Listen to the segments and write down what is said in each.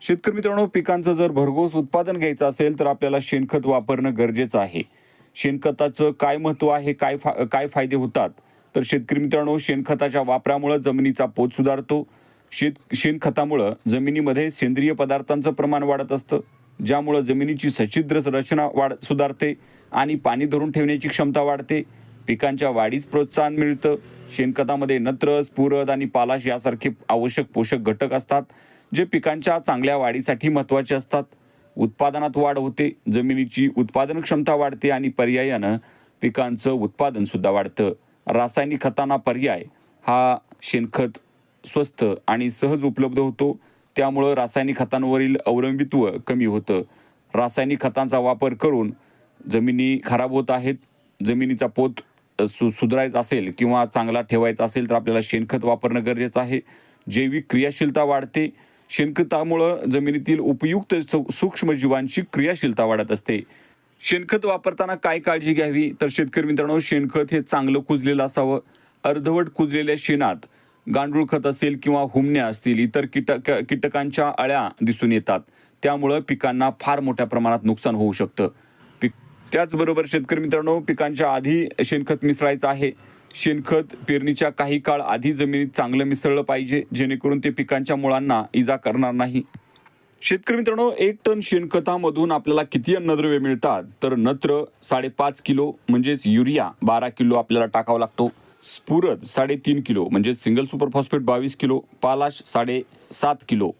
शेतकरी मित्रांनो पिकांचं जर भरघोस उत्पादन घ्यायचं असेल तर आपल्याला शेणखत वापरणं गरजेचं आहे. शेणखताचं काय महत्त्व आहे काय फा काय फायदे होतात? तर शेतकरी मित्रांनो शेणखताच्या वापरामुळं जमिनीचा पोत सुधारतो. शेत शेणखतामुळं जमिनीमध्ये सेंद्रिय पदार्थांचं प्रमाण वाढत असतं. ज्यामुळं जमिनीची सच्छिद्र रचना वाढ सुधारते आणि पाणी धरून ठेवण्याची क्षमता वाढते. पिकांच्या वाढीस प्रोत्साहन मिळतं. शेणखतामध्ये नत्र स्फुरद आणि पालाश यासारखे आवश्यक पोषक घटक असतात. जे पिकांच्या चांगल्या वाढीसाठी महत्त्वाचे असतात. उत्पादनात वाढ होते जमिनीची उत्पादन क्षमता वाढते आणि पर्यायानं पिकांचं उत्पादनसुद्धा वाढतं. रासायनिक खतांना पर्याय हा शेणखत स्वस्त आणि सहज उपलब्ध होतो. त्यामुळं रासायनिक खतांवरील अवलंबित्व कमी होतं. रासायनिक खतांचा वापर करून जमिनी खराब होत आहेत जमिनीचा पोत सु सुधारायचा असेल किंवा चांगला ठेवायचा असेल तर आपल्याला शेणखत वापरणं गरजेचं आहे. जैविक क्रियाशीलता वाढते शेणखतामुळं जमिनीतील उपयुक्त सूक्ष्मजीवांची क्रियाशीलता वाढत असते. शेणखत वापरताना काय काळजी घ्यावी? तर शेतकरी मित्रांनो शेणखत हे चांगलं कुजलेलं असावं. अर्धवट कुजलेल्या शेणात गांडूळ खत असेल किंवा हुमण्या असतील इतर कीटक कीटकांच्या अळ्या दिसून येतात. त्यामुळं पिकांना फार मोठ्या प्रमाणात नुकसान होऊ शकतं. पिक त्याचबरोबर शेतकरी मित्रांनो पिकांच्या आधी शेणखत मिसळायचं आहे. शेणखत पेरणीच्या काही काळ आधी जमिनीत चांगलं मिसळलं पाहिजे जेणेकरून ते पिकांच्या मुळांना इजा करणार नाही. शेतकरी मित्रांनो एक टन शेणखतामधून आपल्याला किती अन्नद्रव्य मिळतात? तर नत्र साडेपाच किलो म्हणजेच युरिया बारा किलो आपल्याला टाकावा लागतो. स्फुरद साडेतीन किलो म्हणजेच सिंगल सुपर फॉस्फेट बावीस किलो पालाश साडे सात किलो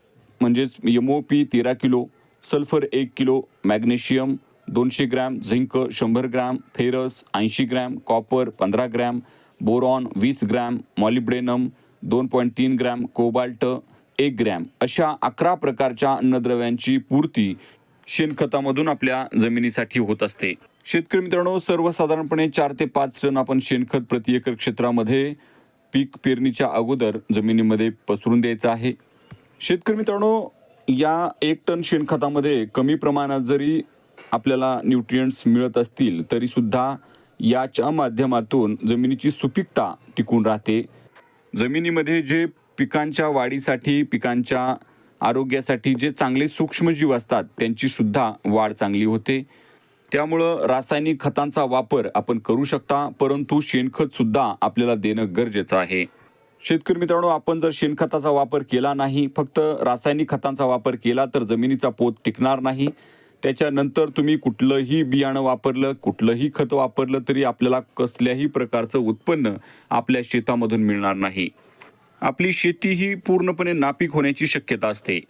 म्हणजेच एमओ पी तेरा किलो सल्फर एक किलो मॅग्नेशियम दोनशे ग्रॅम झिंक शंभर ग्रॅम फेरस ऐंशी ग्रॅम कॉपर पंधरा ग्रॅम बोरॉन वीस ग्रॅम मॉलिब्डेनम दोन पॉईंट तीन ग्रॅम कोबाल्ट एक ग्रॅम. अशा अकरा प्रकारच्या अन्नद्रव्यांची पूर्ती शेणखतामधून आपल्या जमिनीसाठी होत असते. शेतकरी मित्रांनो सर्वसाधारणपणे चार ते पाच टन आपण शेणखत प्रति एकर क्षेत्रामध्ये पीक पेरणीच्या अगोदर जमिनीमध्ये पसरून द्यायचं आहे. शेतकरी मित्रांनो या एक टन शेणखतामध्ये कमी प्रमाणात जरी आपल्याला न्यूट्रियंट्स मिळत असतील तरीसुद्धा याच्या माध्यमातून जमिनीची सुपीकता टिकून राहते. जमिनीमध्ये जे पिकांच्या वाढीसाठी पिकांच्या आरोग्यासाठी जे चांगले सूक्ष्मजीव असतात त्यांची सुद्धा वाढ चांगली होते. त्यामुळं रासायनिक खतांचा वापर आपण करू शकता परंतु शेणखतसुद्धा आपल्याला देणं गरजेचं आहे. शेतकरी मित्रांनो आपण जर शेणखताचा वापर केला नाही फक्त रासायनिक खतांचा वापर केला तर जमिनीचा पोत टिकणार नाही. त्याच्यानंतर तुम्ही कुठलंही बियाणं वापरलं कुठलंही खत वापरलं तरी आपल्याला कसल्याही प्रकारचं उत्पन्न आपल्या शेतामधून मिळणार नाही. आपली शेती ही पूर्णपणे नापीक होण्याची शक्यता असते.